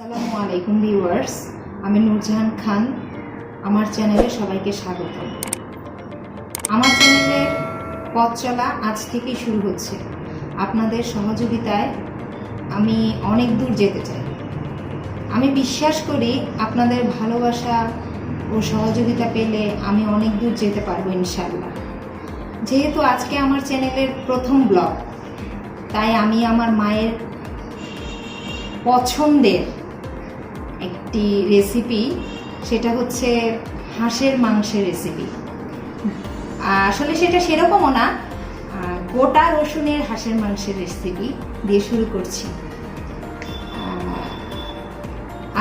আসসালামু আলাইকুম ভিউয়ার্স, আমি নূরজাহান খান। আমার চ্যানেলে সবাইকে স্বাগত। আমার চ্যানেলের পথ চলা আজ থেকেই শুরু হচ্ছে। আপনাদের সহযোগিতায় আমি অনেক দূর যেতে চাই। আমি বিশ্বাস করি আপনাদের ভালোবাসা ও সহযোগিতা পেলে আমি অনেক দূর যেতে পারব ইনশাল্লাহ যেহেতু আজকে আমার চ্যানেলের প্রথম ব্লগ, তাই আমি আমার মায়ের পছন্দের একটি রেসিপি সেটা হচ্ছে হাঁসের মাংসের রেসিপি আসলে সেটা সেরকমও না গোটা রসুনের হাঁসের মাংসের রেসিপি দিয়ে শুরু করছি।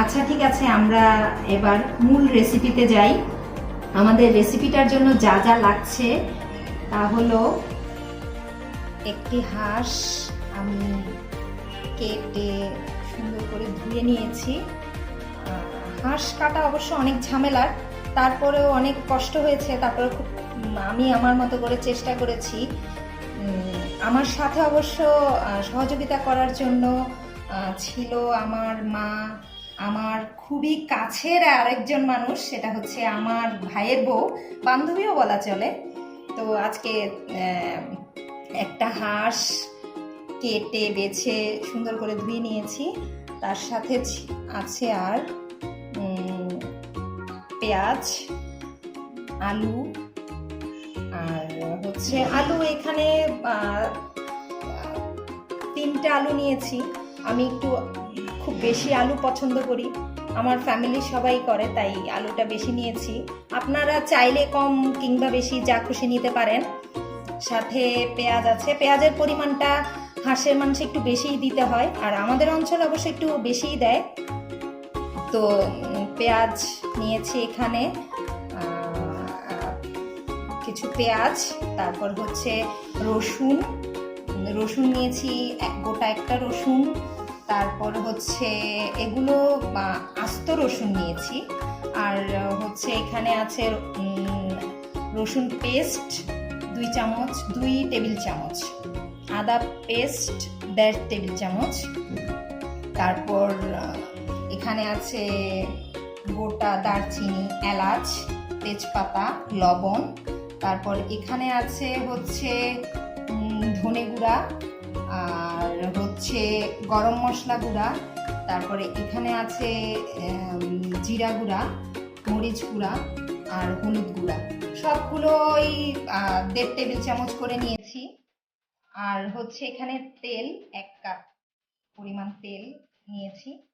আচ্ছা ঠিক আছে, আমরা এবার মূল রেসিপিতে যাই। আমাদের রেসিপিটার জন্য যা যা লাগছে, তা হলো একটি হাঁস আমি কেটে সুন্দর করে ধুয়ে নিয়েছি। হাঁস কাটা অবশ্য অনেক ঝামেলার, তারপরেও অনেক কষ্ট হয়েছে তারপরে খুব আমি আমার মতো করে চেষ্টা করেছি। আমার সাথে অবশ্য সহযোগিতা করার জন্য ছিল আমার মা, আমার খুবই কাছের আরেকজন মানুষ, সেটা হচ্ছে আমার ভাইয়ের বউ, বান্ধবীও বলা চলে। তো আজকে একটা হাঁস কেটে, বেছে, সুন্দর করে ধুয়ে নিয়েছি। তার সাথে আছে আর পেঁয়াজ, আলু, আর হচ্ছে আলু এখানে তিনটা আলু নিয়েছি। আমি একটু খুব বেশি আলু পছন্দ করি। আমার ফ্যামিলি সবাই করে, তাই আলুটা বেশি নিয়েছি। আপনারা চাইলে কম কিংবা বেশি যা খুশি নিতে পারেন। সাথে পেঁয়াজ আছে। পেঁয়াজের পরিমাণটা হাঁসের মাংসে একটু বেশিই দিতে হয়। আর আমাদের অঞ্চলে অবশ্য একটু বেশিই দেয়। তো পেঁয়াজ নিয়েছি এখানে। কিছু পেঁয়াজ, তারপর হচ্ছে রসুন। রসুন নিয়েছি, এক- গোটা একটা রসুন। তারপর হচ্ছে এগুলো আস্ত রসুন নিয়েছি। আর হচ্ছে এখানে আছে রসুন পেস্ট দুই চামচ, দুই টেবিল চামচ। আদা পেস্ট দেড় টেবিল চামচ। তারপর এখানে আছে গোটা দারচিনি এলাচ তেজপাতা লবণ। তারপর এখানে আছে হচ্ছে ধনে গুঁড়া আর হচ্ছে গরম মশলা গুঁড়া। তারপরে এখানে আছে জিরা গুঁড়া মরিচ গুঁড়া আর হলুদ গুঁড়া। আহ, দেড় টেবিল চামচ করে নিয়েছি। আর হচ্ছে এখানে তেল এক কাপ পরিমাণ তেল নিয়েছি।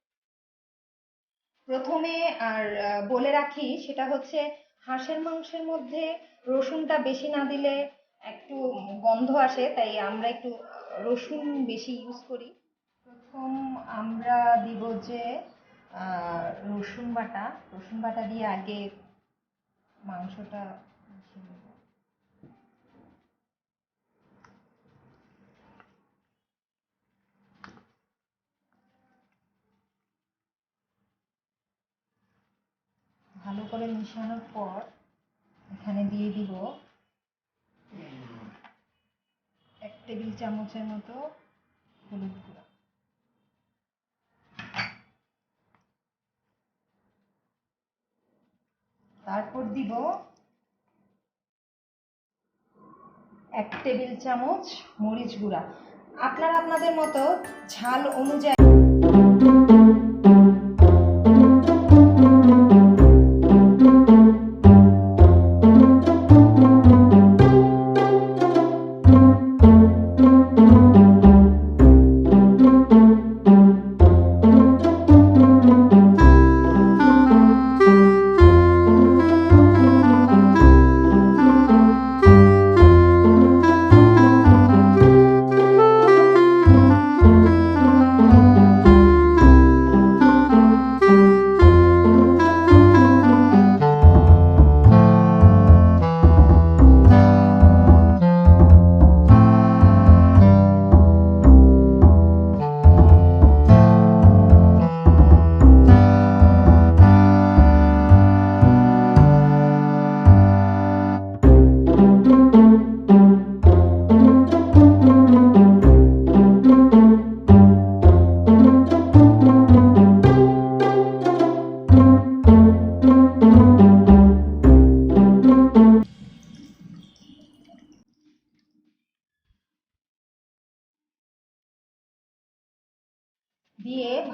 প্রথমে আর বলে রাখি সেটা হচ্ছে হাঁসের মাংসের মধ্যে রসুনটা বেশি না দিলে একটু গন্ধ আসে, তাই আমরা একটু রসুন বেশি ইউজ করি। প্রথম আমরা দিব যে রসুন বাটা। রসুন বাটা দিয়ে আগে মাংসটা মিশিয়ে নেব। ভালো মিশানোর পর এখানে দিয়ে দিব এক টেবিল চামচের মতো হলুদ গুঁড়া। তারপর দিব এক টেবিল চামচ মরিচ গুঁড়া। আপনারা আপনাদের মতো ঝাল অনুযায়ী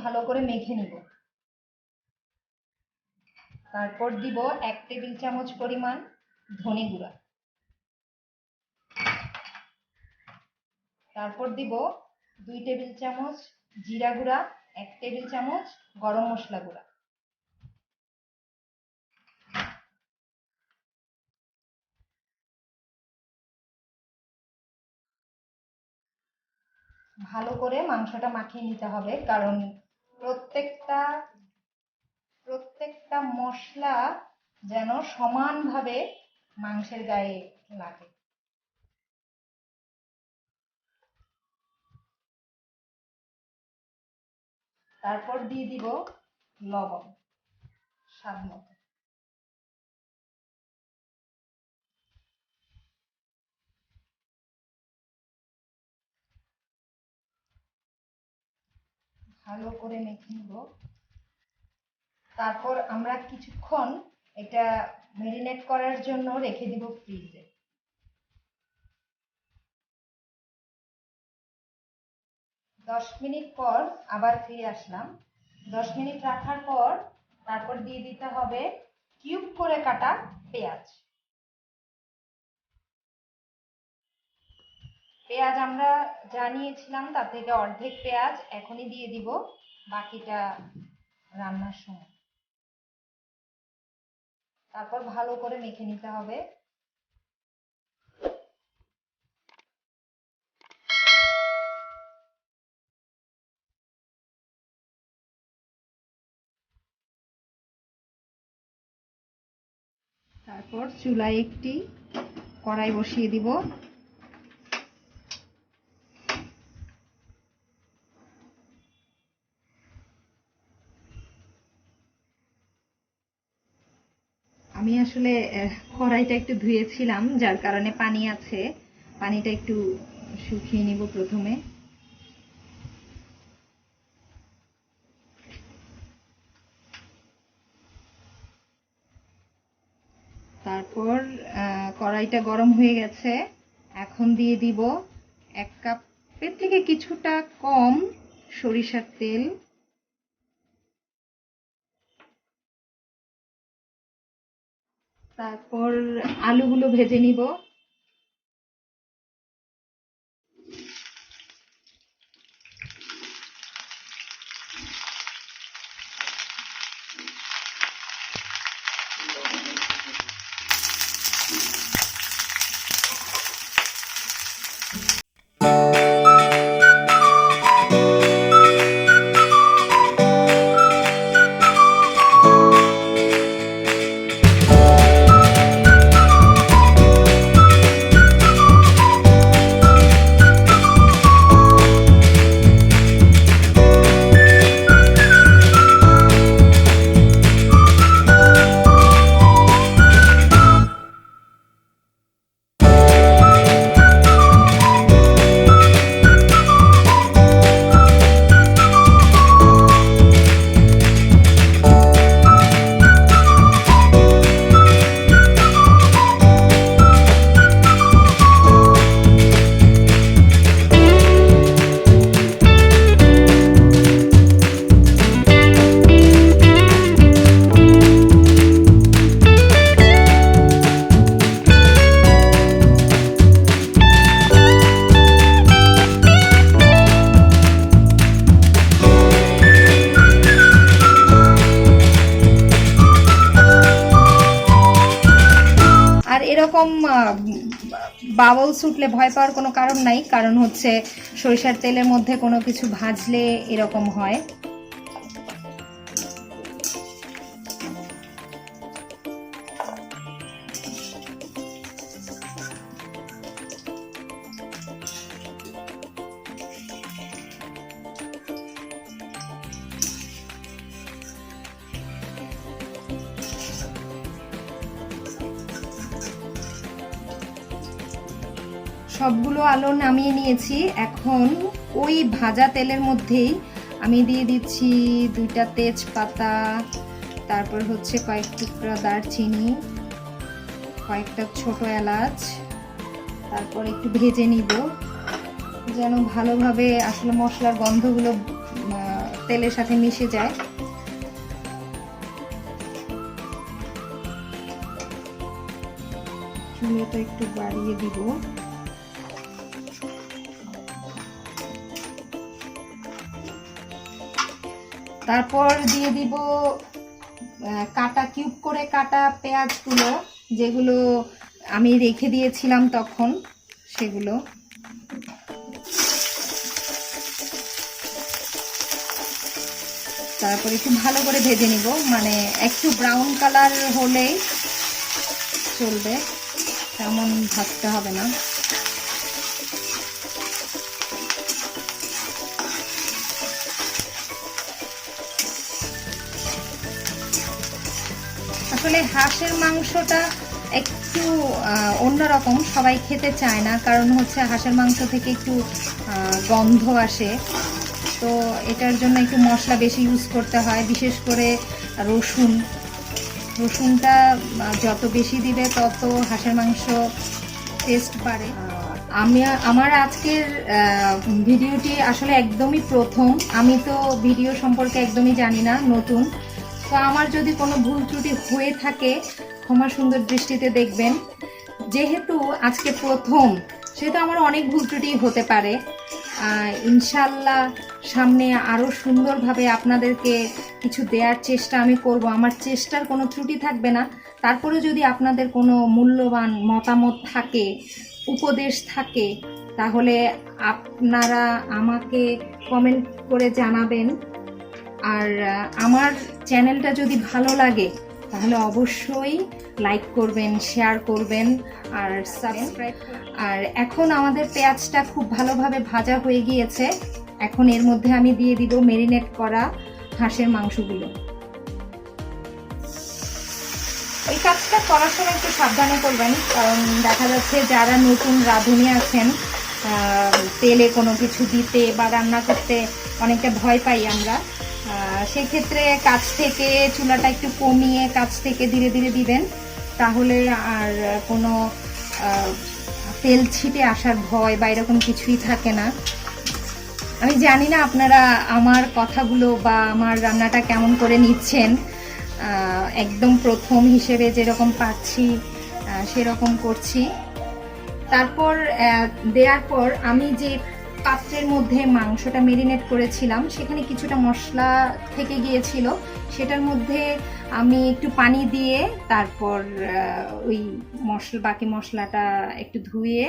ভালো করে মেখে নিব। তারপর দিব এক টেবিল চামচ পরিমাণ ধনে গুঁড়া। তারপর দিব দুই টেবিল চামচ জিরা গুঁড়া, এক টেবিল চামচ গরম মশলা গুঁড়া। ভালো করে মাংসটা মাখিয়ে নিতে হবে। কারণ প্রত্যেকটা প্রত্যেকটা মশলা যেন সমানভাবে মাংসের গায়ে লাগে। তারপর দিয়ে দিব লবণ, স্বাদ মতো। ভালো করে মেখে নিব। তারপর আমরা কিছুক্ষণ এটা ম্যারিনেট করার জন্য রেখে দিব ফ্রিজে দশ মিনিট পর আবার ফিরে আসলাম। দশ মিনিট রাখার পর তারপর দিয়ে দিতে হবে কিউব করে কাটা পেঁয়াজ। পেঁয়াজ আমরা যা নিয়েছিলাম তার থেকে অর্ধেক পেঁয়াজ এখনই দিয়ে দিব, বাকিটা রান্নার সময়। তারপর ভালো করে মেখে নিতে হবে। তারপর চুলায় একটি কড়াই বসিয়ে দিব আমি আসলে আহ, কড়াইটা একটু ধুয়েছিলাম, যার কারণে পানি আছে। পানিটা একটু শুকিয়ে নিব প্রথমে। তারপর কড়াইটা গরম হয়ে গেছে। এখন দিয়ে দিব এক কাপের থেকে কিছুটা কম সরিষার তেল। তারপর আলুগুলো ভেজে নিব। আর এরকম বাবলস উঠলে ভয় পাওয়ার কোনো কারণ নাই, কারণ হচ্ছে সরিষার তেলের মধ্যে কোনো কিছু ভাজলে এরকম হয়। সবগুলো আলো নামিয়ে নিয়েছি। এখন ওই ভাজা তেলের মধ্যেই আমি দিয়ে দিচ্ছি দুইটা তেজপাতা, তারপর হচ্ছে কয়েক টুকরা দারচিনি, কয়েকটা ছোট এলাচ, তারপর একটু ভেজে নিব। যেন ভালোভাবে আসলে মশলার গন্ধগুলো তেলের সাথে মিশে যায়। চুলে তো একটু বাড়িয়ে দিব। তারপর দিয়ে দিব কাটা কিউব করে কাটা পেঁয়াজগুলো, যেগুলো আমি রেখে দিয়েছিলাম তখন, সেগুলো। তারপর একটু ভালো করে ভেজে নিব মানে একটু ব্রাউন কালার হলেই চলবে, তেমন ভাজতে হবে না। আসলে হাঁসের মাংসটা একটু অন্যরকম, সবাই খেতে চায় না, কারণ হচ্ছে হাঁসের মাংস থেকে একটু গন্ধ আসে। তো এটার জন্য একটু মশলা বেশি ইউজ করতে হয়, বিশেষ করে রসুন। রসুনটা যত বেশি দিবে তত হাঁসের মাংস টেস্ট বাড়ে। আমি, আমার আজকের ভিডিওটি আসলে একদমই প্রথম। আমি তো ভিডিও সম্পর্কে একদমই জানি না, নতুন। তো আমার যদি কোনো ভুল ত্রুটি হয়ে থাকে, ক্ষমা সুন্দর দৃষ্টিতে দেখবেন। যেহেতু আজকে প্রথম, সেহেতু আমার অনেক ভুল ত্রুটি হতে পারে। ইনশাল্লাহ সামনে আরও সুন্দরভাবে আপনাদেরকে কিছু দেওয়ার চেষ্টা আমি করব। আমার চেষ্টার কোনো ত্রুটি থাকবে না। তারপরে যদি আপনাদের কোনো মূল্যবান মতামত থাকে, উপদেশ থাকে, তাহলে আপনারা আমাকে কমেন্ট করে জানাবেন। আর আমার চ্যানেলটা যদি ভালো লাগে, তাহলে অবশ্যই লাইক করবেন, শেয়ার করবেন আর সাবস্ক্রাইব আর এখন আমাদের পেঁয়াজটা খুব ভালোভাবে ভাজা হয়ে গিয়েছে। এখন এর মধ্যে আমি দিয়ে দিব মেরিনেট করা হাঁসের মাংসগুলো। এই কাজটা করার সময় একটু সাবধানে করবেন, কারণ দেখা যাচ্ছে যারা নতুন রাঁধুনি আছেন তেলে কোনো কিছু দিতে বা রান্না করতে অনেকটা ভয় পাই আমরা। সেক্ষেত্রে কাছ থেকে চুলাটা একটু কমিয়ে কাছ থেকে ধীরে ধীরে দিবেন, তাহলে আর কোনো তেল ছিটে আসার ভয় বা এরকম কিছুই থাকে না। আমি জানি না আপনারা আমার কথাগুলো বা আমার রান্নাটা কেমন করে নিচ্ছেন। একদম প্রথম হিসেবে যেরকম পাচ্ছি সেরকম করছি। তারপর দেওয়ার পর আমি যে পাত্রের মধ্যে মাংসটা মেরিনেট করেছিলাম। সেখানে কিছুটা মশলা থেকে গিয়েছিল। সেটার মধ্যে আমি একটু পানি দিয়ে তারপর ওই মশলা, বাকি মশলাটা একটু ধুয়ে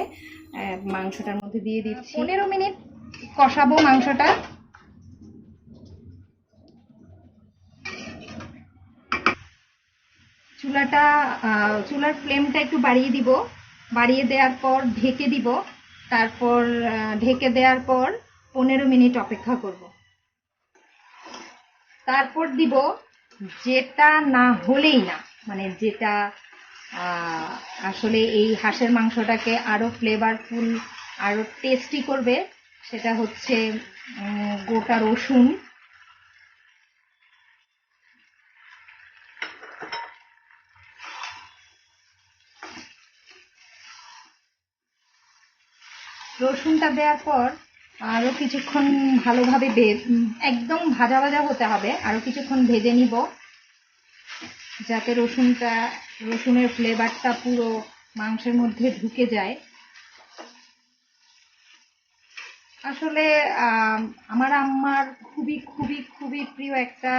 মাংসটার মধ্যে দিয়ে দিচ্ছি। পনেরো মিনিট কষাবো মাংসটা। চুলাটা চুলার ফ্লেমটা একটু বাড়িয়ে দিব। বাড়িয়ে দেওয়ার পর ঢেকে দিব। তারপর ঢেকে দেওয়ার পর পনেরো মিনিট অপেক্ষা করব। তারপর দিব যেটা না হলেই না মানে যেটা আসলে এই হাঁসের মাংসটাকে আরও ফ্লেভারফুল আরও টেস্টি করবে, সেটা হচ্ছে গোটা রসুন রসুনটা দেওয়ার পর আরও কিছুক্ষণ ভালোভাবে একদম ভাজা ভাজা হতে হবে। আরও কিছুক্ষণ ভেজে নিব। যাতে রসুনটা রসুনের ফ্লেভারটা পুরো মাংসের মধ্যে ঢুকে যায়। আসলে আমার আম্মার খুবই খুবই খুবই প্রিয় একটা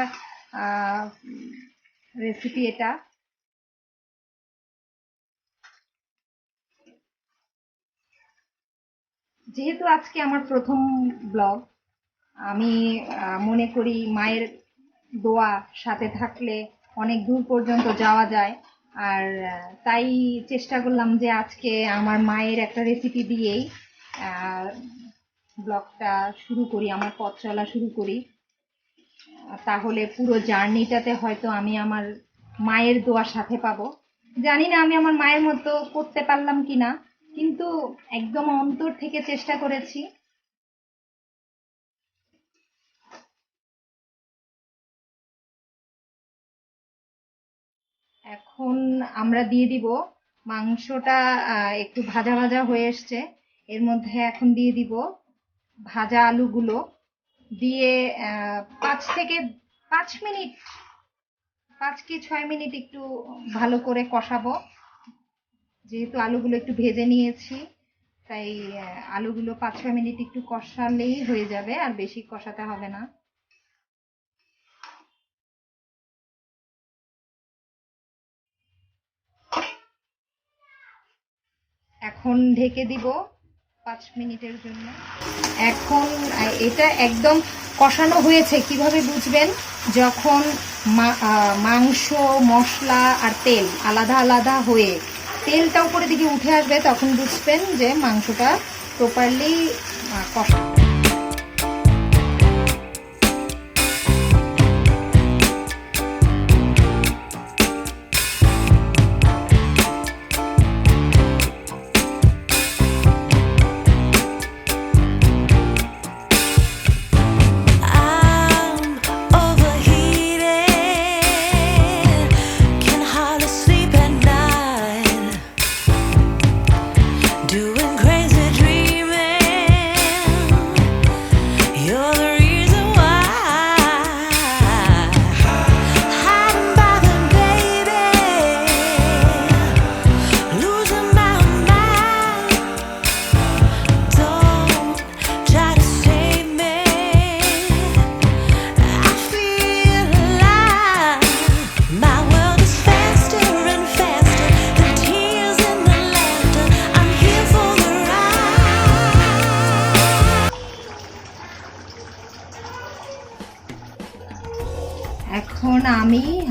রেসিপি এটা। যেহেতু আজকে আমার প্রথম ব্লগ, আমি মনে করি মায়ের দোয়া সাথে থাকলে অনেক দূর পর্যন্ত যাওয়া যায়। আর তাই চেষ্টা করলাম যে আজকে আমার মায়ের একটা রেসিপি দিয়েই ব্লগটা শুরু করি, আমার পথ চলা শুরু করি। তাহলে পুরো জার্নিটাতে হয়তো আমি আমার মায়ের দোয়া সাথে পাবো। জানি না আমি আমার মায়ের মতো করতে পারলাম কিনা। কিন্তু একদম অন্তর থেকে চেষ্টা করেছি। এখন আমরা দিয়ে দিব, মাংসটা একটু ভাজা ভাজা হয়ে এসছে। এর মধ্যে এখন দিয়ে দিব ভাজা আলুগুলো। দিয়ে পাঁচ থেকে পাঁচ মিনিট, পাঁচ কি ছয় মিনিট একটু ভালো করে কষাবো। যেহেতু আলুগুলো একটু ভেজে নিয়েছি, তাই আলুগুলো পাঁচ ছয় মিনিট একটু কষালেই হয়ে যাবে, আর বেশি কষাতে হবে না। এখন ঢেকে দিব পাঁচ মিনিটের জন্য। এখন এটা একদম কষানো হয়েছে, কীভাবে বুঝবেন? যখন মাংস, মশলা আর তেল আলাদা আলাদা হয়ে তেলটা উপরে দিকে উঠে আসবে তখন বুঝবেন যে মাংসটা প্রপারলি কষা।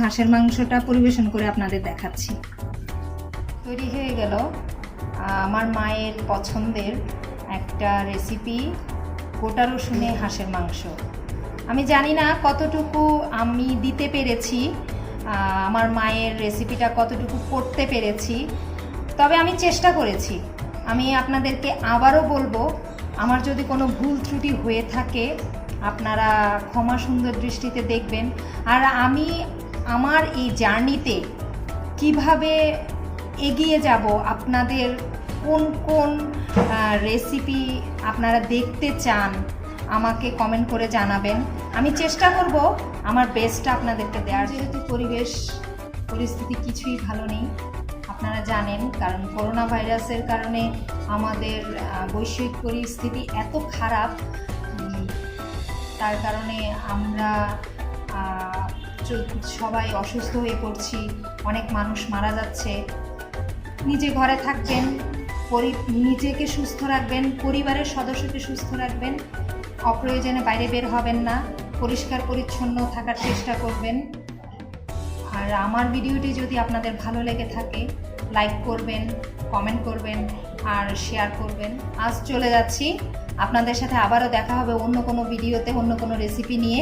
হাঁসের মাংসটা পরিবেশন করে আপনাদের দেখাচ্ছি। তৈরি হয়ে গেল। আমার মায়ের পছন্দের একটা রেসিপি গোটা রসুনে হাঁসের মাংস। আমি জানি না কতটুকু আমি দিতে পেরেছি আমার মায়ের রেসিপিটা কতটুকু করতে পেরেছি, তবে আমি চেষ্টা করেছি। আমি আপনাদেরকে আবারও বলব, আমার যদি কোনো ভুল ত্রুটি হয়ে থাকে, আপনারা ক্ষমা সুন্দর দৃষ্টিতে দেখবেন। আর আমি আমার এই জার্নিতে কীভাবে এগিয়ে যাব, আপনাদের কোন কোন রেসিপি আপনারা দেখতে চান, আমাকে কমেন্ট করে জানাবেন। আমি চেষ্টা করব আমার বেস্টটা আপনাদেরকে দেওয়ার। যেহেতু পরিবেশ, পরিস্থিতি কিছুই ভালো নেই, আপনারা জানেন, কারণ করোনা ভাইরাসের কারণে আমাদের বৈশ্বিক পরিস্থিতি এত খারাপ। তার কারণে আমরা সবাই অসুস্থ হয়ে পড়ছি, অনেক মানুষ মারা যাচ্ছে। নিজে ঘরে থাকবেন নিজেকে সুস্থ রাখবেন, পরিবারের সদস্যকে সুস্থ রাখবেন, অপ্রয়োজনে বাইরে বের হবেন না, পরিষ্কার পরিচ্ছন্ন থাকার চেষ্টা করবেন। আর আমার ভিডিওটি যদি আপনাদের ভালো লেগে থাকে, লাইক করবেন, কমেন্ট করবেন, আর শেয়ার করবেন। আজ চলে যাচ্ছি। আপনাদের সাথে আবারও দেখা হবে অন্য কোনো ভিডিওতে, অন্য কোনো রেসিপি নিয়ে।